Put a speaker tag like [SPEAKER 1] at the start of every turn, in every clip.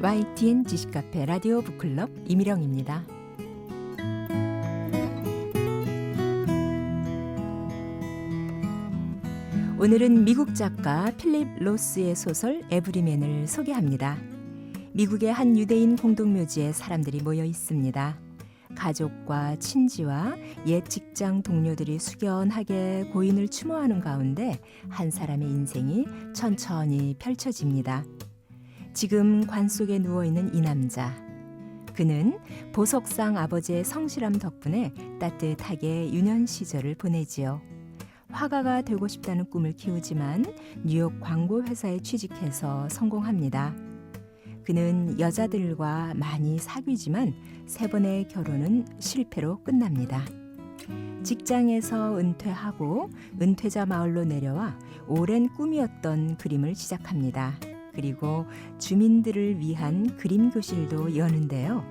[SPEAKER 1] YTN 지식카페 라디오 북클럽 이미령입니다. 오늘은 미국 작가 필립 로스의 소설 에브리맨을 소개합니다. 미국의 한 유대인 공동묘지에 사람들이 모여 있습니다. 가족과 친지와 옛 직장 동료들이 숙연하게 고인을 추모하는 가운데 한 사람의 인생이 천천히 펼쳐집니다. 지금 관 속에 누워 있는 이 남자. 그는 보석상 아버지의 성실함 덕분에 따뜻하게 유년 시절을 보내지요. 화가가 되고 싶다는 꿈을 키우지만 뉴욕 광고 회사에 취직해서 성공합니다. 그는 여자들과 많이 사귀지만 세 번의 결혼은 실패로 끝납니다. 직장에서 은퇴하고 은퇴자 마을로 내려와 오랜 꿈이었던 그림을 시작합니다. 그리고 주민들을 위한 그림 교실도 여는데요.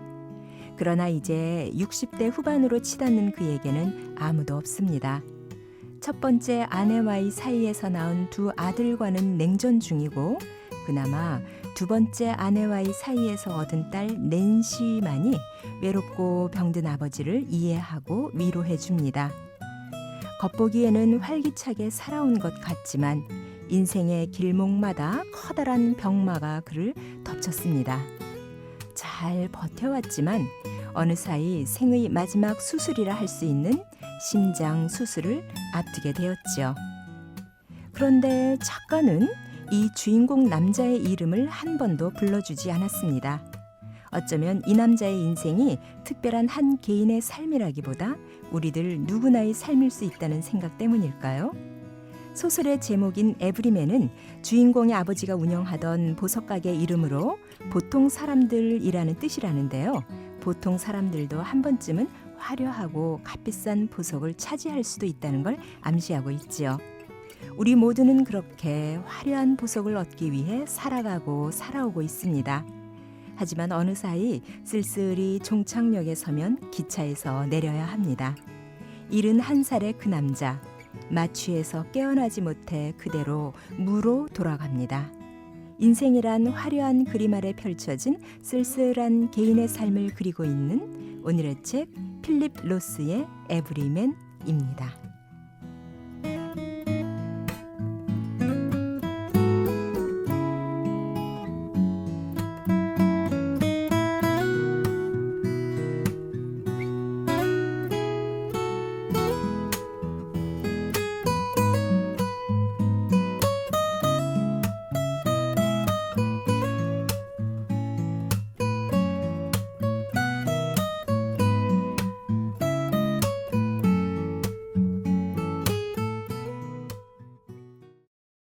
[SPEAKER 1] 그러나 이제 60대 후반으로 치닫는 그에게는 아무도 없습니다. 첫 번째 아내와의 사이에서 낳은 두 아들과는 냉전 중이고 그나마 두 번째 아내와의 사이에서 얻은 딸 낸시만이 외롭고 병든 아버지를 이해하고 위로해 줍니다. 겉보기에는 활기차게 살아온 것 같지만 인생의 길목마다 커다란 병마가 그를 덮쳤습니다. 잘 버텨왔지만 어느 사이 생의 마지막 수술이라 할 수 있는 심장 수술을 앞두게 되었지요. 그런데 작가는 이 주인공 남자의 이름을 한 번도 불러주지 않았습니다. 어쩌면 이 남자의 인생이 특별한 한 개인의 삶이라기보다 우리들 누구나의 삶일 수 있다는 생각 때문일까요? 소설의 제목인 에브리맨은 주인공의 아버지가 운영하던 보석가게 이름으로 보통 사람들이라는 뜻이라는데요. 보통 사람들도 한 번쯤은 화려하고 값비싼 보석을 차지할 수도 있다는 걸 암시하고 있지요. 우리 모두는 그렇게 화려한 보석을 얻기 위해 살아가고 살아오고 있습니다. 하지만 어느 사이 쓸쓸히 종착역에 서면 기차에서 내려야 합니다. 71살의 그 남자, 마취에서 깨어나지 못해 그대로 무로 돌아갑니다. 인생이란 화려한 그림 아래 펼쳐진 쓸쓸한 개인의 삶을 그리고 있는 오늘의 책 필립 로스의 에브리맨입니다.